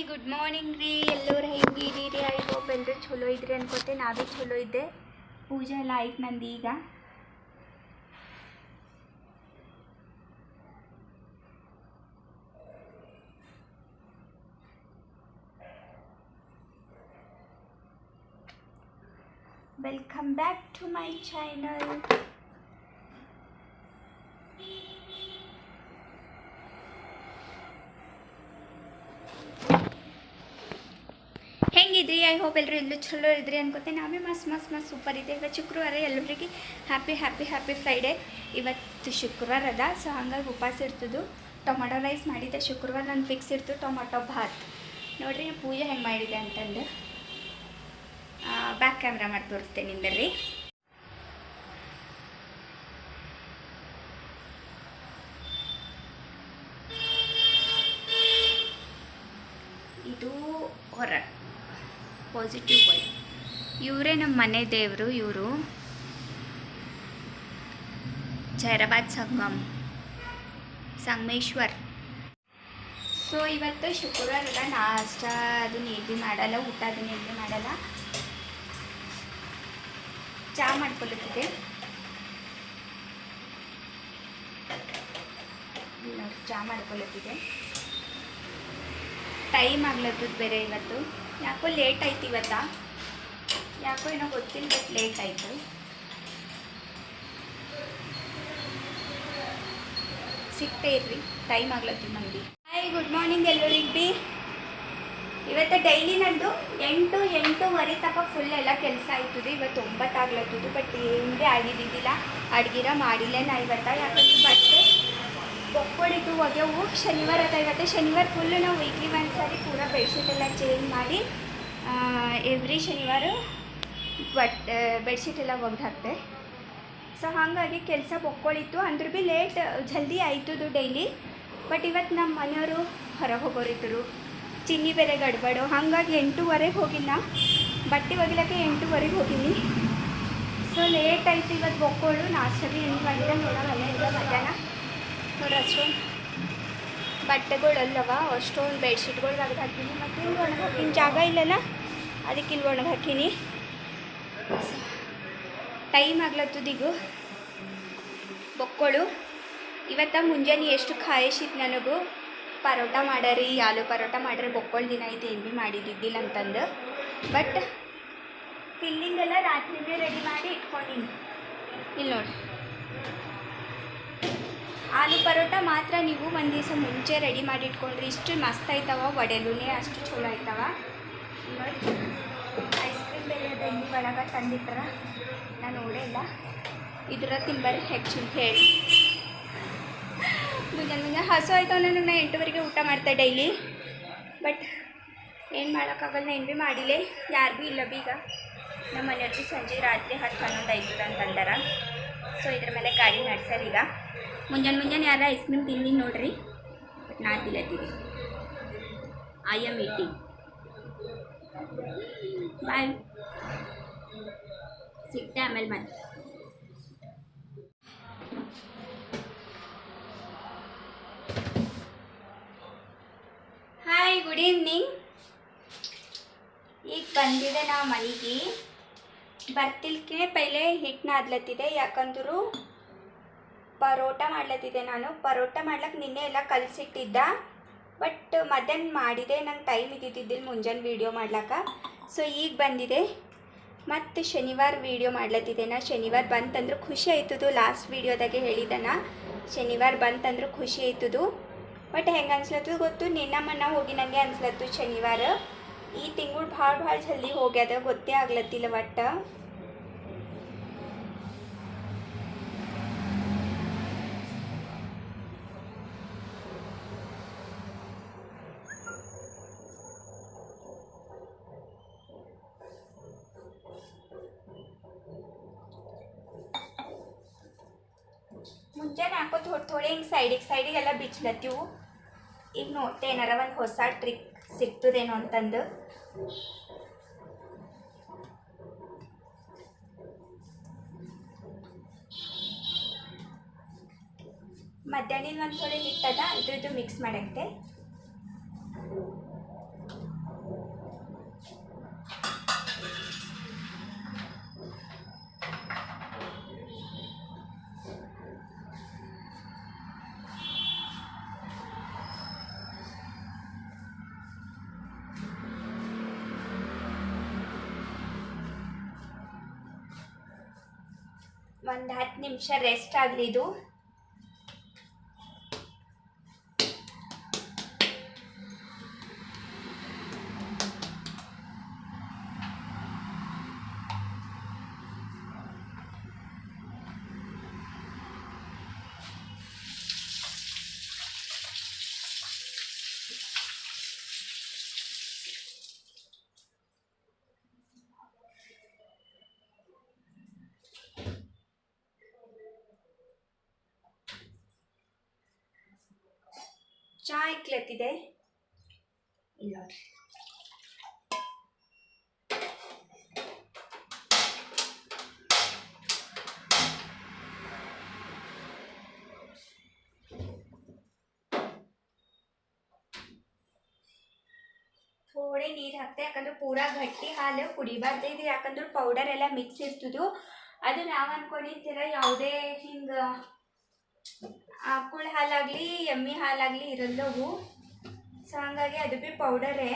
Hi good morning ರೀ. ಎಲ್ಲರೂ ಹೆಂಗಿರಿ ರೀ ಐ ಹೋಪ್ ಎಲ್ಲರೂ ಚಲೋ ಇದ್ರಿ ಅನ್ಕೋತೆ ನಾವೇ ಚಲೋ ಇದ್ದೆ. ಪೂಜೆ ಎಲ್ಲ ಆಯ್ತು ನಂದು ಈಗ. Welcome back to my channel ಹೆಂಗಿದ್ರಿ? I hope ಎಲ್ಲರೂ ಎಲ್ಲೂ ಚಲೋ ಇದ್ರಿ ಅನ್ಕೋತೀನಿ. ನಾವೇ ಮಸ್ತ್ ಮಸ್ತ್ ಮಸ್ತ್ ಸೂಪರ್ ಇದೆ ಇವತ್ತು ಶುಕ್ರವಾರ ಎಲ್ಲರಿಗೆ ಹ್ಯಾಪಿ ಹ್ಯಾಪಿ ಹ್ಯಾಪಿ ಫ್ರೈಡೇ ಇವತ್ತು ಶುಕ್ರವಾರ ಅದ ಸೊ ಹಂಗಾಗಿ ಉಪವಾಸ ಇರ್ತದು. ಟೊಮೊಟೊ ರೈಸ್ ಮಾಡಿದ್ದೆ. ಶುಕ್ರವಾರ ನಾನು ಫಿಕ್ಸ್ ಇರ್ತು ಟೊಮೊಟೊ ಭಾತ್. ನೋಡಿರಿ ಪೂಜೆ ಹೆಂಗೆ ಮಾಡಿದೆ ಅಂತಂದು. ಬ್ಯಾಕ್ ಕ್ಯಾಮ್ರಾ ಮಾಡಿ ತೋರಿಸ್ತೇನೆ ನಿಂದರ್ರಿ ಇದು ಹೊರ ಪಾಸಿಟಿವ್ ವೈ ಇವರೇ ನಮ್ಮ ಮನೆ ದೇವರು, ಇವರು ಜೈರಾಬಾದ್ ಸಂಗಮ್, ಸಂಗಮೇಶ್ವರ್. ಸೊ ಇವತ್ತು ಶುಕ್ರವಾರ ಅಲ್ಲ ನಾಷ್ಟ ಅದನ್ನ ನೀಡಿ ಮಾಡಲ್ಲ ಊಟ ಅದನ್ನ ನೀಡಿ ಮಾಡಲ್ಲ. ಚಹಾ ಮಾಡ್ಕೊಳ್ಳುತ್ತಿದೆ ಇಲ್ಲಿ ನೋಡಿ ಚಹಾ ಟೈಮ್ ಆಗ್ಲತ್ತದ ಬೇರೆ ಇವತ್ತು. ಯಾಕೋ ಲೇಟ್ ಆಯ್ತು ಇವತ್ತ? ಯಾಕೋ ಏನೋ ಗೊತ್ತಿಲ್ಲ ಬಟ್ ಲೇಟ್ ಆಯಿತು. ಸಿಗ್ತೇ ಇರ್ರಿ ಟೈಮ್ ಆಗ್ಲತ್ತಿ ನಮಗೆ. ಹಾಯ್ ಗುಡ್ ಮಾರ್ನಿಂಗ್ ಎಲ್ಲರಿಗೆ ಬಿ ಇವತ್ತು ಡೈಲಿ ನಂದು ಎಂಟು ಎಂಟೂವರೆ ತನಕ ಫುಲ್ ಎಲ್ಲ ಕೆಲಸ ಆಯ್ತದೆ ಇವತ್ತು ಒಂಬತ್ತು ಆಗ್ಲತ್ತದು ಬಟ್ ಏನು ಆಗಿದ್ದಿದ್ದಿಲ್ಲ. ಅಡ್ಗಿರ ಮಾಡಿಲ್ಲ ನಾ ಇವತ್ತ ಯಾಕಂದ್ರೆ ಬಟ್ಟೆ ಬೊಕ್ಕೊಡಿದ್ದು ಒಗೆವು. ಶನಿವಾರ ಇರುತ್ತೆ ಶನಿವಾರ ಫುಲ್ಲು ನಾವು ವೀಕ್ಲಿ ಒಂದು ಸಾರಿ ಪೂರ ಬೆಡ್ಶೀಟ್ ಎಲ್ಲ ಚೇಂಜ್ ಮಾಡಿ ಎವ್ರಿ ಶನಿವಾರ ಬಟ್ ಬೆಡ್ಶೀಟ್ ಎಲ್ಲ ಒಗ್ದು ಹಾಕ್ತೆ ಸೊ ಹಾಗಾಗಿ ಕೆಲಸ ಬೊಕ್ಕೊಳಿತ್ತು ಅಂದ್ರೂ ಭೀ ಲೇಟ್ ಜಲ್ದಿ ಆಯ್ತದು ಡೈಲಿ ಬಟ್ ಇವತ್ತು ನಮ್ಮ ಮನೆಯವರು ಹೊರಗೆ ಹೋಗೋರಿದ್ದರು ಚಿನ್ನಿ ಬೇರೆ ಗಡ್ಬಡು. ಹಾಗಾಗಿ ಎಂಟೂವರೆಗೆ ಹೋಗಿಲ್ಲ. ಬಟ್ಟೆ ಒಗಿಲಕ್ಕೆ ಎಂಟೂವರೆಗೆ ಹೋಗಿನಿ. ಸೊ ಲೇಟ್ ಆಯಿತು ಇವತ್ತು ಬೊಕ್ಕೋಳು ನಾಷ್ಟ ಭೀ ಎಂಟು ಗಂಟೆ ನೋಡೋಲ್ಲ ಮಧ್ಯಾಹ್ನ. ನೋಡಿ ಅಷ್ಟೊಂದು ಬಟ್ಟೆಗಳಲ್ಲವ? ಅಷ್ಟೊಂದು ಬೆಡ್ಶೀಟ್ಗಳು ತೆಗ್ದು ಹಾಕೀನಿ ಮತ್ತು ಇಲ್ಲಿ ಒಣಗಿ ಹಾಕಿನ ಜಾಗ ಇಲ್ಲಲ್ಲ? ಅದಕ್ಕೆ ಇಲ್ಲಿ ಒಣಗಿ ಹಾಕೀನಿ ಟೈಮ್ ಆಗ್ಲತ್ತದೀಗ ಬೊಕ್ಕಳು. ಇವತ್ತ ಮುಂಜಾನೆ ಎಷ್ಟು ಖಾಯಿಸಿತ್ತು ನನಗೂ? ಪರೋಟ ಮಾಡರಿ, ಆಲೂ ಪರೋಟ ಮಾಡ್ರಿ, ಬೊಕ್ಕಳು ದಿನ ಐತೆ, ಏನು ಭೀ ಮಾಡಿದ್ದಿದ್ದಿಲ್ಲ ಅಂತಂದು. ಬಟ್ ಫಿಲ್ಲಿಂಗ್ ಎಲ್ಲ ರಾತ್ರಿನೇ ರೆಡಿ ಮಾಡಿ ಇಟ್ಕೊಂಡಿನಿ. ಇಲ್ಲಿ ನೋಡಿ. ಆಲೂ ಪರೋಟ ಮಾತ್ರ ನೀವು ಒಂದು ದಿವಸ ಮುಂಚೆ ರೆಡಿ ಮಾಡಿ ಇಟ್ಕೊಂಡ್ರಿ ಇಷ್ಟು ಮಸ್ತ್ ಆಯ್ತವ, ಒಡೆಲುನೇ ಅಷ್ಟು ಚಲೋ ಆಯ್ತವ. ಐಸ್ ಕ್ರೀಮ್ ಬೆಲೆ ಹಿಂಗೆ ಒಳಗೆ ತಂದಿಟ್ರ ನಾನು ನೋಡೇ ಇಲ್ಲ. ಇದ್ರ ತಿಂಬರಿ ಹೆಚ್ಚು ಹೇಳಿ. ಮುಂಜಾನೆ ಮುಂಜಾನೆ ಹಸು ಆಯ್ತು ನನಗೆ, ನಾ ಎಂಟುವರೆಗೆ ಊಟ ಮಾಡ್ತೆ ಡೈಲಿ ಬಟ್ ಏನು ಮಾಡೋಕ್ಕಾಗಲ್ಲ ಏನು ಭೀ ಮಾಡಿಲ್ಲ. ಯಾರು ಭೀ ಇಲ್ಲ ಬೀಗ ನಮ್ಮ ಮನೆಯವ್ರಿಗೆ ಸಂಜೆ ರಾತ್ರಿ ಹತ್ತು ಹನ್ನೊಂದು ಆಯ್ತದ ಅಂತಂದಾರ ಸೊ ಇದ್ರ ಮೇಲೆ ಗಾಡಿ ಈಗ. ಮುಂಜಾನೆ ಮುಂಜಾನೆ ಯಾರ ಐಸ್ ಕ್ರೀಮ್ ತಿನ್ನಿ ನೋಡ್ರಿ ನಾ ತಿಲ್ಲತ್ತೀವಿ ಐ ಎಂ ಈಟಿಂಗ್ ಬಾಯ್ ಸಿಗ್ತೆ ಆಮೇಲೆ ಮತ್ತೆ ಹಾಯ್ ಗುಡ್ ಈವ್ನಿಂಗ್ ಈಗ ಬಂದಿದೆ ನಾವು ಮನೆಗೆ. ಬರ್ತಿಲ್ಕೆ ಪೈಲೆ ಹಿಟ್ಟು ನಾದ್ಲತ್ತಿದೆ ಯಾಕಂದ್ರು ಪರೋಟ ಮಾಡ್ಲತ್ತಿದ್ದೆ ನಾನು. ಪರೋಟ ಮಾಡ್ಲಕ್ಕೆ ನಿನ್ನೆ ಎಲ್ಲ ಕಲಿಸಿಟ್ಟಿದ್ದ. ಬಟ್ ಮಧ್ಯಾಹ್ನ ಮಾಡಿದೆ, ನಂಗೆ ಟೈಮ್ ಇದ್ದಿದ್ದಿಲ್ಲ ಮುಂಜಾನೆ ವೀಡಿಯೋ ಮಾಡ್ಲಕ್ಕ. ಸೊ ಈಗ ಬಂದಿದೆ. ಮತ್ತು ಶನಿವಾರ ವೀಡಿಯೋ ಮಾಡ್ಲತ್ತಿದ್ದೆ ನಾ. ಶನಿವಾರ ಬಂತಂದ್ರೆ ಖುಷಿ ಆಯ್ತದ ಲಾಸ್ಟ್ ವೀಡಿಯೋದಾಗೆ ಹೇಳಿದನ ಶನಿವಾರ ಬಂತಂದ್ರೆ ಖುಷಿ ಆಯ್ತದು. ಬಟ್ ಹೆಂಗೆ ಅನ್ಸ್ಲತ್ತದ ಗೊತ್ತು? ನಿನ್ನ ಮನ್ನ ಹೋಗಿ ನನಗೆ ಅನ್ಸ್ಲತ್ತು ಶನಿವಾರ. ಈ ತಿಂಗಳು ಭಾಳ ಭಾಳ ಜಲ್ದಿ ಹೋಗ್ಯದ, ಗೊತ್ತೇ ಆಗ್ಲತ್ತಿಲ್ಲ ಒಟ್ಟು ಮುಂಜಾನೆ ಹಾಕೋ ಥೋಡೆ ಥೋಡೆ ಹಿಂಗೆ ಸೈಡಿಗೆ ಸೈಡಿಗೆಲ್ಲ ಬಿಚ್ಲತ್ತೀವು ಈಗ ನೋಡ್ತೆ ಏನಾರ ಒಂದು ಹೊಸ ಟ್ರಿಕ್ ಸಿಗ್ತದೇನೋ ಅಂತಂದು. ಮಧ್ಯಾಹ್ನ ಒಂದು ಥೋಡೆ ಹಿಟ್ಟದ ಇದು ಇದು ಮಿಕ್ಸ್ ಮಾಡಕ್ಕೆ. ಒಂದು ಹತ್ತು ನಿಮಿಷ ರೆಸ್ಟ್ ಆಗಲಿ ಇದು. ಚಹಾ ಕ್ಲೆತ್ತಿದೆ ಇಲ್ಲ. ಥೋಡೆ ನೀರು ಹಾಕ್ತೆ ಯಾಕಂದ್ರೆ ಪೂರ ಗಟ್ಟಿ ಹಾಲು ಕುಡಿಬಾರ್ದು. ಇದು ಯಾಕಂದ್ರೆ ಪೌಡರ್ ಎಲ್ಲ ಮಿಕ್ಸ್ ಇರ್ತದು. ಅದು ನಾವು ಅನ್ಕೊಂಡಿರ್ತೀರ ಯಾವುದೇ ಹಿಂಗೆ ಆಕಳ ಹಾಲಾಗಲಿ, ಎಮ್ಮೆ ಹಾಲಾಗಲಿ ಇರಲ್ಲವು ಸೊ ಹಂಗಾಗಿ ಅದು ಭೀ ಪೌಡರೇ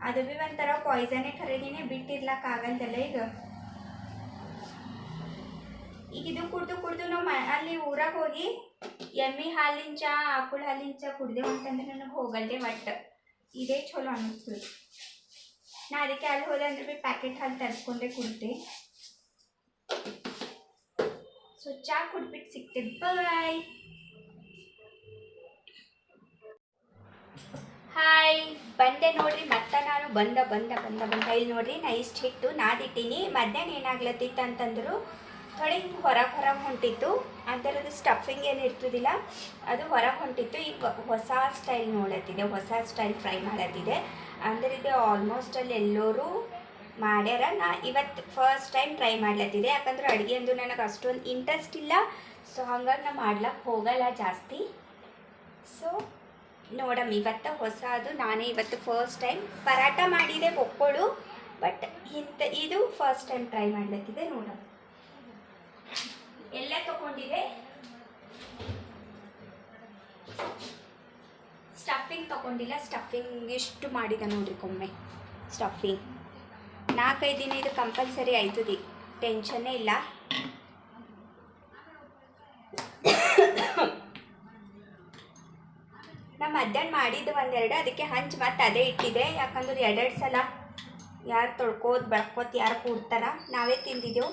ಅದು ಭೀ ಒಂಥರ ಪಾಯ್ಸನೇ ಖರೀದಿನೇ ಬಿಟ್ಟಿರ್ಲಕ್ಕಾಗಲ್ದಲ್ಲ ಈಗ. ಈಗ ಇದು ಕುಡ್ದು ಕುಡ್ದು ನಾವು ಅಲ್ಲಿ ಊರಾಗ ಹೋಗಿ ಎಮ್ಮೆ ಹಾಲಿನ ಚಾ ಆಕಳ ಹಾಲಿನ ಚಾ ಕುಡ್ದೇವು ಅಂತಂದ್ರೆ ನನಗೆ ಹೋಗಲ್ದೆ ಒಟ್ಟು ಇದೇ ಚಲೋ ಅನ್ನಿಸ್ತು ನಾ ಅದಕ್ಕೆ ಅಲ್ಲಿ ಹೋದೆ ಅಂದ್ರೆ ಭೀ ಪ್ಯಾಕೆಟ್ ಹಾಲು ತರಿಸ್ಕೊಂಡೆ ಕುಡ್ದೆ ಸೊ ಚಾ ಕುಡ್ಬಿಟ್ಟು ಸಿಗ್ತೇವೆ ಬಾಯ್ ಹಾಯ್ ಬಂದೆ ನೋಡ್ರಿ, ಮತ್ತೆ ನಾನು. ಬಂದ ಬಂದ ಬಂದ ಬಂದ. ಇಲ್ಲಿ ನೋಡ್ರಿ, ನಾ ಇಷ್ಟು ಹಿಟ್ಟು ನಾದಿಟ್ಟಿನಿ. ಮಧ್ಯಾಹ್ನ ಏನಾಗ್ಲತ್ತಿತ್ತು ಅಂತಂದ್ರು, ಥೊಡೆ ಹಿಂಗೆ ಹೊರಗೆ ಹೊರಗೆ ಹೊಂಟಿತ್ತು. ಅಂತರದು ಸ್ಟಫಿಂಗ್ ಏನು ಇರ್ತದಿಲ್ಲ, ಅದು ಹೊರಗೆ ಹೊಂಟಿತ್ತು. ಈಗ ಹೊಸ ಸ್ಟೈಲ್ ನೋಡತ್ತಿದೆ ಹೊಸ ಸ್ಟೈಲ್ ಫ್ರೈ ಮಾಡತ್ತಿದೆ. ಅಂದರೆ ಇದು ಆಲ್ಮೋಸ್ಟ್ ಅಲ್ಲಿ ಎಲ್ಲರೂ ಮಾಡ್ಯಾರ. ನಾ ಇವತ್ತು ಫಸ್ಟ್ ಟೈಮ್ ಟ್ರೈ ಮಾಡ್ಲತ್ತಿದೆ. ಯಾಕಂದ್ರೆ ಅಡುಗೆ ಅಂದು ನನಗೆ ಅಷ್ಟೊಂದು ಇಂಟ್ರೆಸ್ಟ್ ಇಲ್ಲ. ಸೊ ಹಂಗಾಗಿ ನಾ ಮಾಡ್ಲಕ್ಕೆ ಹೋಗಲ್ಲ ಜಾಸ್ತಿ. ಸೊ ನೋಡಮ್ಮ ಇವತ್ತು ಹೊಸದು ನಾನೇ ಇವತ್ತು ಫಸ್ಟ್ ಟೈಮ್ ಪರಾಟ ಮಾಡಿದೆ ಒಕ್ಕೋಳು ಬಟ್ ಇಂಥ ಇದು ಫಸ್ಟ್ ಟೈಮ್ ಟ್ರೈ ಮಾಡ್ಲತ್ತಿದೆ ನೋಡಮ್ಮ ಎಲ್ಲ ತಗೊಂಡಿದೆ? ಸ್ಟಫಿಂಗ್ ತಗೊಂಡಿಲ್ಲ. ಸ್ಟಫಿಂಗ್ ಇಷ್ಟು ಮಾಡಿದೆ ನೋಡ್ರಿ ಕೊಮ್ಮೆ. ಸ್ಟಫಿಂಗ್ ನಾಲ್ಕೈದು ದಿನ ಇದು ಕಂಪಲ್ಸರಿ ಆಯ್ತದೆ. ಟೆನ್ಷನ್ನೇ ಇಲ್ಲ. ನಮ್ಮ ಮಧ್ಯಾಹ್ನ ಮಾಡಿದ್ದು ಒಂದೆರಡು, ಅದಕ್ಕೆ ಹಂಚಿ ಮತ್ತೆ ಅದೇ ಇಟ್ಟಿದೆ ಯಾಕಂದ್ರೆ ಎರಡೆರಡು ಸಲ ಯಾರು ತೊಳ್ಕೋದು ಬಳ್ಕೋತ್ ಯಾರು ಕೂಡ್ತಾರ, ನಾವೇ ತಿಂದಿದ್ದೆವು.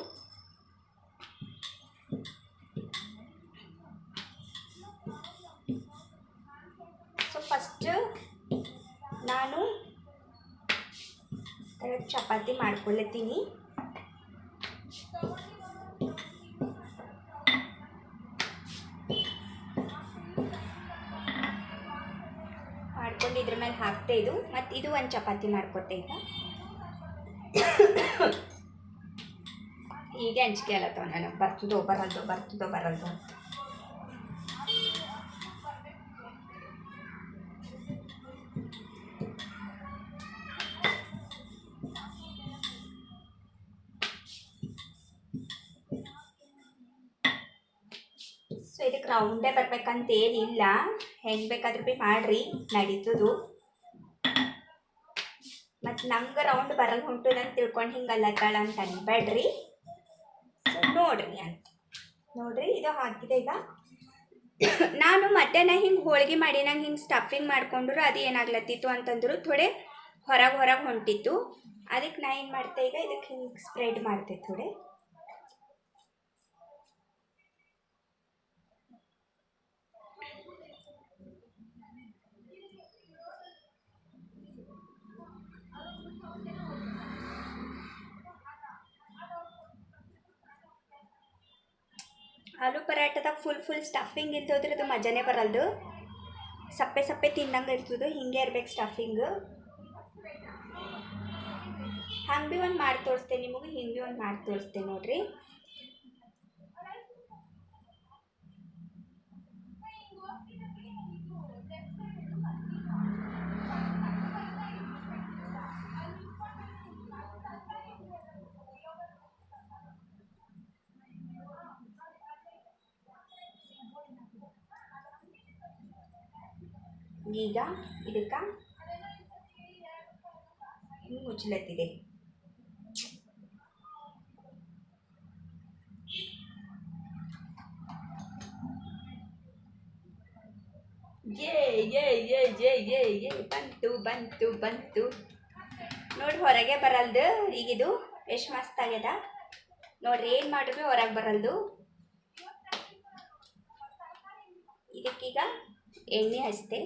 ಸೊ ಫಸ್ಟ್ ನಾನು ಚಪಾತಿ ಮಾಡ್ಕೊಳ್ಳತ್ತೀನಿ. ಮಾಡ್ಕೊಂಡು ಇದ್ರ ಮೇಲೆ ಹಾಕ್ತೆ ಇದು ಮತ್ತು ಇದು ಒಂದು ಚಪಾತಿ ಮಾಡ್ಕೊತೆ ಈಗ ಹೀಗೆ ಹಂಚಿಕೆ ಅಲ್ಲತ್ತವ ನನಗೆ ಬರ್ತದೋ ಬರಲ್ದೋ ಬರ್ತದೋ ಬರಲ್ದೋ ರೌಂಡೇ ಬರ್ಬೇಕಂತ ಏನಿಲ್ಲ ಹೆಂಗೆ ಬೇಕಾದ್ರೂ ಭೀ ಮಾಡ್ರಿ. ನಡೀತದು. ಮತ್ತು ನಂಗೆ ರೌಂಡ್ ಬರಲ್ಲ ಹೊಂಟದ ಅಂತ ತಿಳ್ಕೊಂಡು ಹಿಂಗೆ ಅಲ್ಲತ್ತಾಳ ಅಂತ ಅನ್ಬೇಡ್ರಿ ನೋಡ್ರಿ ಅಂತ. ನೋಡ್ರಿ, ಇದು ಹಾಕಿದೆ ಈಗ. ನಾನು ಮಧ್ಯಾಹ್ನ ಹಿಂಗೆ ಹೋಳಿಗೆ ಮಾಡಿ, ನಂಗೆ ಹಿಂಗೆ ಸ್ಟಫಿಂಗ್ ಮಾಡ್ಕೊಂಡ್ರು ಅದು ಏನಾಗ್ಲತ್ತಿತ್ತು ಅಂತಂದ್ರು ಥೋಡೆ ಹೊರಗೆ ಹೊರಗೆ ಹೊಂಟಿತ್ತು. ಅದಕ್ಕೆ ನಾ ಏನು ಮಾಡ್ತೆ ಈಗ ಇದಕ್ಕೆ ಹಿಂಗೆ ಸ್ಪ್ರೆಡ್ ಮಾಡ್ತೆ ಥೋಡೆ. ಆಲೂ ಪರಾಟದಾಗ ಫುಲ್ ಫುಲ್ ಸ್ಟಫಿಂಗ್ ಇಲ್ದೋದ್ರೆ ಅದು ಮಜಾನೇ ಬರಲ್ದು. ಸಪ್ಪೆ ಸಪ್ಪೆ ತಿನ್ನಂಗೆ ಇರ್ತದೆ, ಹಿಂಗೆ ಇರ್ಬೇಕು ಸ್ಟಫಿಂಗ್ ಹಂಗೆ ಭೀ ಒಂದು ಮಾಡಿ ತೋರಿಸ್ತೇನೆ ನಿಮಗೆ ಹಿಂಗೆ ಭೀ ಒಂದು ಮಾಡಿ ತೋರಿಸ್ತೇನೆ ನೋಡ್ರಿ. ಈಗ ಇದಕ್ಕೆ ಮುಚ್ಚಲತ್ತಿದೆ ಬಂತು ಬಂತು ಬಂತು ನೋಡಿ ಹೊರಗೆ ಬರಲ್ದು ಈಗಿದು. ಎಷ್ಟು ಮಸ್ತ್ ಆಗ್ಯದ ನೋಡ್ರಿ, ಏನು ಮಾಡಿದ್ರು ಹೊರಗೆ ಬರಲ್ದು. ಇದಕ್ಕೀಗ ಎಣ್ಣೆ ಹಚ್ತೆ.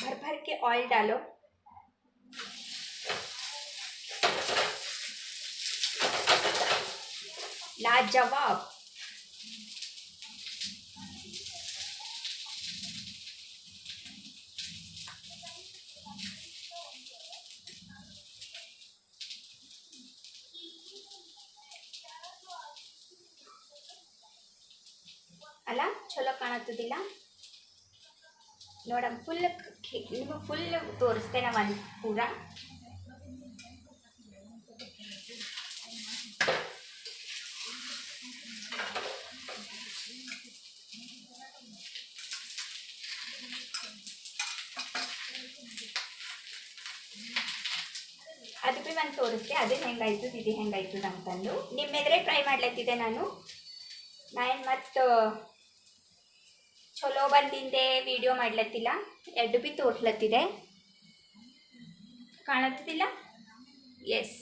भर भर के ऑयल डालो लाजवाब ಅಲ್ಲ ಚಲೋ ಕಾಣತ್ತದಿಲ್ಲ ನೋಡಮ್ ಫುಲ್ ನಿಮಗೆ ಫುಲ್ ತೋರಿಸ್ತೇನೆ ಒಂದು ಪೂರ ಅದು ಭೀ ಒಂದು ತೋರಿಸ್ತೆ, ಅದು ಹೆಂಗಾಯ್ತು, ಇದು ಹೆಂಗಾಯ್ತು ಅಂತಂದು ನಿಮ್ಮ ಎದುರೇ ಟ್ರೈ ಮಾಡ್ಲತ್ತಿದ್ದೆ ನಾನು. ನಾನು ಮತ್ತು ಚಲೋ ಬಂದಿಂದೆ ವಿಡಿಯೋ ಮಾಡ್ಲತ್ತಿಲ್ಲ ಎರಡು ಬಿ ತೋರ್ಸ್ಲತ್ತಿದೆ ಕಾಣತ್ತಿಲ್ಲ ಎಸ್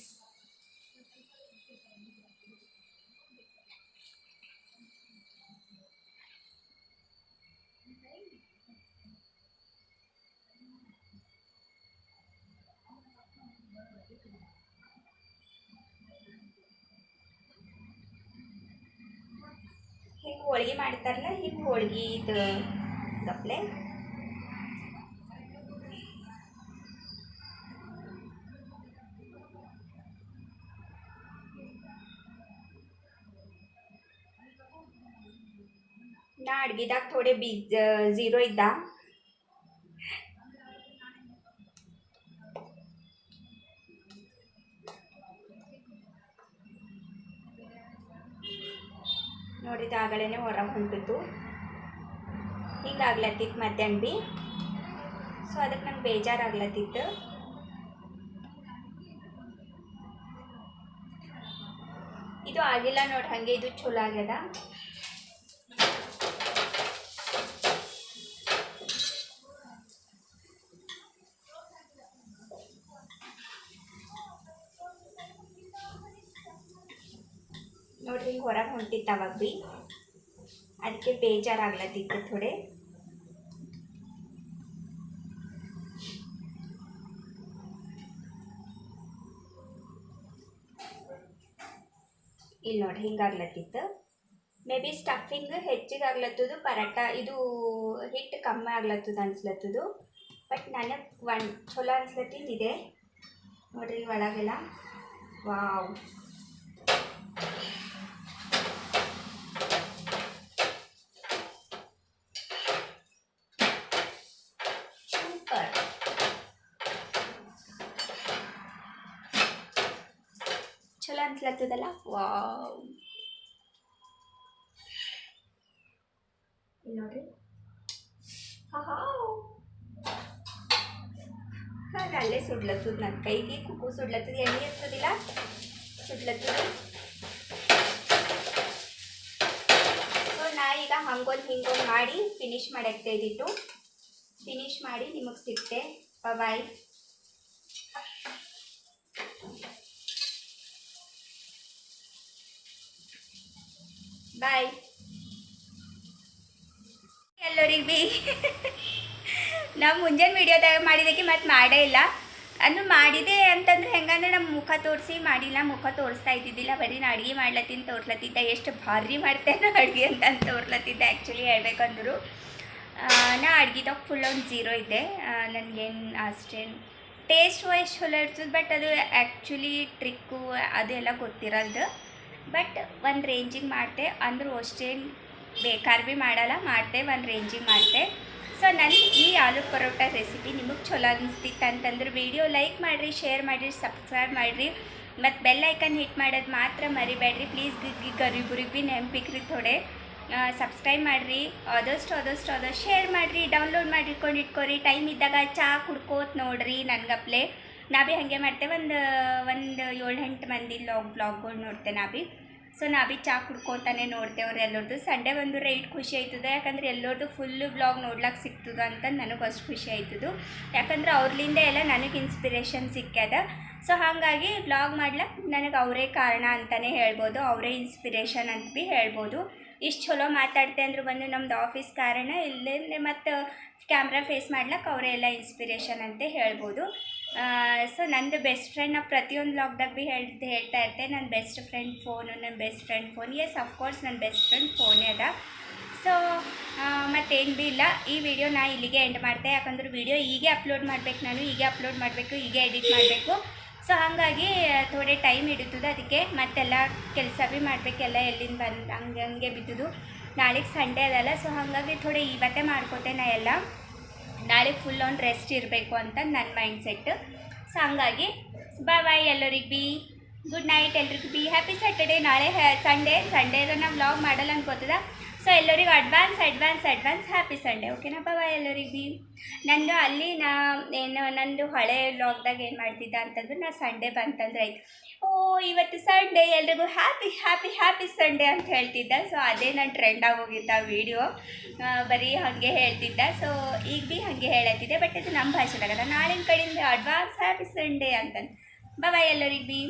ಹಿಂಗೆ ಹೋಳ್ಗೆ ಮಾಡ್ತಾರಲ್ಲ ಹಿಂಗೆ ಹೋಳ್ಗೆ ಇದು ಗಪ್ಲೆ ನಾ ಅಡ್ಗಿದಾಗ ಥೋಡೆ ಬೀಜ ಝೀರೋ ಇದ್ದ ನೋಡಿದ ಆಗಲೇ ಹೊರಗೆ ಹೊಂಟಿತ್ತು ಹಿಂಗಾಗ್ಲತ್ತಿತ್ತು ಮಧ್ಯಾಹ್ನ ಭೀ. ಸೊ ಅದಕ್ಕೆ ನಂಗೆ ಬೇಜಾರಾಗ್ಲತ್ತಿತ್ತು. ಇದು ಆಗಿಲ್ಲ ನೋಡಿ, ಹಾಗೆ ಇದು ಚಲೋ ಆಗ್ಯದ. ನೋಡ್ರಿ, ಹೊರಗೆ ಹೊಂಟಿತ್ತು ಅವಾಗ ಭೀ ಅದಕ್ಕೆ ಬೇಜಾರಾಗ್ಲತ್ತಿತ್ತು ಥೋಡೆ. ಇಲ್ಲಿ ನೋಡ್ರಿ, ಹಿಂಗಾಗ್ಲತ್ತಿತ್ತು. ಮೇ ಬಿ ಸ್ಟಫಿಂಗ್ ಹೆಚ್ಚಿಗೆ ಆಗ್ಲತ್ತದು ಪರಾಟ ಇದು ಹಿಟ್ಟು ಕಮ್ಮಿ ಆಗ್ಲತ್ತದ ಅನ್ಸ್ಲತ್ತದು. ಬಟ್ ನನಗೆ ಒನ್ ಚಲೋ ಅನ್ಸ್ಲತ್ತಿದ್ದು. ಇದೆ ನೋಡ್ರಿ ಒಳಗೆಲ್ಲ ವಾವ್ ಸೂಪರ್ ಚಲೋ ಅನ್ಸ್ಲತ್ತದಲ್ಲ? ವಾವ್. ನೋಡ್ರಿ. ಹಾಗೆ ಅಲ್ಲೇ ಸುಡ್ಲತ್ತದ ನನ್ನ ಕೈಗೆ ಕುಕ್ಕು ಸುಡ್ಲತ್ತದ ಎಣ್ಣೆ ಇರ್ತದಿಲ್ಲ ಸುಡ್ಲತ್ತದ. ಸೊ ನಾ ಈಗ ಹಂಗೊಂದು ಹಿಂಗೊಂದು ಮಾಡಿ ಫಿನಿಶ್ ಮಾಡಕ್ಕೆ ಇದ್ದಿಟ್ಟು ಫಿನಿಶ್ ಮಾಡಿ ನಿಮಗೆ ಸಿಗ್ತೆ. ಬಾಯ್ ಬಾಯ್ ಎಲ್ಲರಿಗೆ ಬಿ. ನಾವು ಮುಂಜಾನೆ ವಿಡಿಯೋದಾಗ ಮಾಡಿದಕ್ಕೆ ಮತ್ತೆ ಮಾಡೇ ಇಲ್ಲ. ಅಂದ್ರೆ ಮಾಡಿದೆ ಅಂತಂದ್ರೆ ಹೆಂಗಂದ್ರೆ ನಮ್ಮ ಮುಖ ತೋರಿಸಿ ಮಾಡಿಲ್ಲ, ಮುಖ ತೋರಿಸ್ತಾ ಇದ್ದಿದ್ದಿಲ್ಲ. ಬರೀ ನಾ ಅಡುಗೆ ಮಾಡ್ಲತ್ತೀನಿ ತೋರ್ಲತ್ತಿದ್ದೆ ಎಷ್ಟು ಭಾರಿ ಮಾಡ್ತೇನೆ ಅಡುಗೆ ಅಂತ ತೋರ್ಲತ್ತಿದ್ದೆ ಆ್ಯಕ್ಚುಲಿ ಹೇಳ್ಬೇಕಂದ್ರು. ನಾ ಅಡ್ಗಿದಾಗ ಫುಲ್ ಒಂದು ಜೀರೋ ಇದ್ದೆ. ನನಗೇನು ಅಷ್ಟೇನು ಟೇಸ್ಟ್ ವೈಸ್ ಚಲೋ ಇರ್ತದೆ ಬಟ್ ಅದು ಆ್ಯಕ್ಚುಲಿ ಟ್ರಿಕ್ಕು ಅದೆಲ್ಲ ಗೊತ್ತಿರಲ್ದು. ಬಟ್ ಒಂದು ರೇಂಜಿಂಗ್ ಮಾಡ್ತೆ, ಅಂದರೂ ಅಷ್ಟೇನು ಬೇಕಾದ್ರೆ ಭೀ ಮಾಡಲ್ಲ, ಮಾಡ್ತೆ, ಒಂದು ರೇಂಜಿಂಗ್ ಮಾಡ್ತೆ. ಸೊ ನನ್ನ ಈ ಆಲೂ ಪರೋಟ ರೆಸಿಪಿ ನಿಮಗೆ ಚಲೋ ಅನಿಸ್ತಿತ್ತು ಅಂತಂದ್ರೆ ವಿಡಿಯೋ ಲೈಕ್ ಮಾಡಿರಿ ಶೇರ್ ಮಾಡಿರಿ ಸಬ್ಸ್ಕ್ರೈಬ್ ಮಾಡಿರಿ. ಮತ್ತು ಬೆಲ್ ಐಕನ್ ಹಿಟ್ ಮಾಡೋದು ಮಾತ್ರ ಮರಿಬೇಡ್ರಿ. ಪ್ಲೀಸ್ ಗರೀಬ್ರಿಗೆ ಭೀ ನೆನಪಿಕ್ರಿ ಥೋಡೆ. ಸಬ್ಸ್ಕ್ರೈಬ್ ಮಾಡಿರಿ. ಆದಷ್ಟು ಆದಷ್ಟು ಆದಷ್ಟು ಶೇರ್ ಮಾಡಿರಿ. ಡೌನ್ಲೋಡ್ ಮಾಡಿಟ್ಕೊಂಡು ಇಟ್ಕೊರಿ ಟೈಮ್ ಇದ್ದಾಗ ಚಹಾ ಕುಡ್ಕೋತ ನೋಡ್ರಿ ನನಗಪ್ಲೆ. ನಾ ಭೀ ಹಾಗೆ ಮಾಡ್ತೆ. ಒಂದು ಒಂದು ಏಳು ಎಂಟು ಮಂದಿ ಲಾಗ್ ಬ್ಲಾಗ್ಗಳು ನೋಡ್ತೆ ನಾ ಭೀ ಸೊ ನಾ ಭೀ ಚಾ ಕುಡ್ಕೊತಾನೆ ನೋಡ್ತೇವ್ರಿ ಎಲ್ಲರದು. ಸಂಡೇ ಒಂದು ರೈಟ್ ಖುಷಿ ಆಯ್ತದೆ. ಯಾಕಂದ್ರೆ ಎಲ್ಲರದು ಫುಲ್ಲು ಬ್ಲಾಗ್ ನೋಡ್ಲಿಕ್ಕೆ ಸಿಗ್ತದ ಅಂತ ನನಗೆ ಅಷ್ಟು ಖುಷಿ ಆಯ್ತದು. ಯಾಕಂದ್ರೆ ಅವ್ರಲಿಂದ ಎಲ್ಲ ನನಗೆ ಇನ್ಸ್ಪಿರೇಷನ್ ಸಿಕ್ಕ್ಯದ ಸೊ ಹಾಗಾಗಿ ಬ್ಲಾಗ್ ಮಾಡ್ಲಿಕ್ಕೆ ನನಗೆ ಅವರೇ ಕಾರಣ ಅಂತಲೇ ಹೇಳ್ಬೋದು. ಅವರೇ ಇನ್ಸ್ಪಿರೇಷನ್ ಅಂತ ಭೀ ಹೇಳ್ಬೋದು. ಇಷ್ಟು ಚಲೋ ಮಾತಾಡ್ತೆ ಅಂದ್ರೆ ಬಂದು ನಮ್ದು ಆಫೀಸ್ ಕಾರಣ ಇಲ್ಲೇ ಮತ್ತು ಕ್ಯಾಮ್ರಾ ಫೇಸ್ ಮಾಡ್ಲಿಕ್ಕೆ ಅವರೇ ಎಲ್ಲ ಇನ್ಸ್ಪಿರೇಷನ್ ಅಂತ ಹೇಳ್ಬೋದು. ಸೊ ನಂದು ಬೆಸ್ಟ್ ಫ್ರೆಂಡ್ ನಾವು ಪ್ರತಿಯೊಂದು ಲಾಕ್ಡಾಗ ಭೀ ಹೇಳ್ದು ಹೇಳ್ತಾ ಇರ್ತೆ. ನನ್ನ ಬೆಸ್ಟ್ ಫ್ರೆಂಡ್ ಫೋನು ನನ್ನ best friend phone yes of course ನನ್ನ ಬೆಸ್ಟ್ ಫ್ರೆಂಡ್ ಫೋನೇ ಅದ. ಸೊ ಮತ್ತೇನು ಭೀ ಇಲ್ಲ. ಈ ವಿಡಿಯೋ ನಾ ಇಲ್ಲಿಗೆ ಎಂಡ್ ಮಾಡ್ತೆ. ಯಾಕಂದ್ರೆ ವಿಡಿಯೋ ಹೀಗೆ ಅಪ್ಲೋಡ್ ಮಾಡಬೇಕು ನಾನು, ಹೀಗೆ ಅಪ್ಲೋಡ್ ಮಾಡಬೇಕು, ಹೀಗೆ ಎಡಿಟ್ ಮಾಡಬೇಕು. ಸೊ ಹಾಗಾಗಿ ಥೋಡೆ ಟೈಮ್ ಹಿಡಿತದೆ. ಅದಕ್ಕೆ ಮತ್ತೆಲ್ಲ ಕೆಲಸ ಭೀ ಮಾಡಬೇಕೆಲ್ಲ ಎಲ್ಲಿಂದ ಬಂದು, ಹಂಗೆ ಹಂಗೆ ಬಿದ್ದುದು. ನಾಳೆಗೆ ಸಂಡೇ ಅದಲ್ಲ. ಸೊ ಹಾಗಾಗಿ ಥೋಡೆ ಇವತ್ತೇ ಮಾಡ್ಕೋತೆ ನಾ ಎಲ್ಲ. ನಾಳೆ ಫುಲ್ ಆನ್ ರೆಸ್ಟ್ ಇರಬೇಕು ಅಂತ ನನ್ನ ಮೈಂಡ್ ಸೆಟ್ ಸೊ ಹಂಗಾಗಿ ಬಾಯ್ ಬಾಯ್ ಎಲ್ಲರಿಗೆ ಬಿ. ಗುಡ್ ನೈಟ್ ಎಲ್ರಿಗೂ ಬಿ. ಹ್ಯಾಪಿ ಸ್ಯಾಟರ್ಡೇ ನಾಳೆ ಸಂಡೇ ಸಂಡೇದ ನಾವು ವ್ಲಾಗ್ ಮಾಡಲ್ಲ ಅನ್ಕೋತದ ಸೊ ಎಲ್ಲರಿಗೂ advance advance advance happy Sunday ಓಕೆನಾ ಬಾಯ್ ಎಲ್ಲರಿಗೆ. ಬಿ ನಂದು ಅಲ್ಲಿ ನಾ, ಏನು, ನಂದು ಹಳೆ ಲಾಗ್ದಾಗ ಏನು ಮಾಡ್ತಿದ್ದ ಅಂತಂದ್ರೆ ನಾ ಸಂಡೇ ಬಂತಂದ್ರೆ ಆಯ್ತು. ಓ, ಇವತ್ತು ಸಂಡೇ ಎಲ್ರಿಗೂ ಹ್ಯಾಪಿ ಹ್ಯಾಪಿ ಹ್ಯಾಪಿ ಸಂಡೇ ಅಂತ ಹೇಳ್ತಿದ್ದ. ಸೊ ಅದೇ ನಾನು ಟ್ರೆಂಡ್ ಆಗೋಗಿದ್ದ ವೀಡಿಯೋ ಬರೀ ಹಾಗೆ ಹೇಳ್ತಿದ್ದ. ಸೊ ಈಗ ಭೀ ಹಾಗೆ ಹೇಳತ್ತಿದ್ದೆ ಬಟ್ ಇದು ನಮ್ಮ ಭಾಷೆದಾಗಲ್ಲ ನಾಳಿನ ಕಡೆಯಿಂದ ಅಡ್ವಾನ್ಸ್ ಹ್ಯಾಪಿ ಸಂಡೇ ಅಂತಂದು. ಬಾಯ್ ಎಲ್ಲರಿಗೆ. ಬಿ